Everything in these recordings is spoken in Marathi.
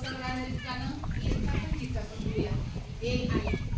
Y está con mi vida. Bien, ahí.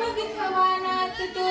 बघितला वानात तो.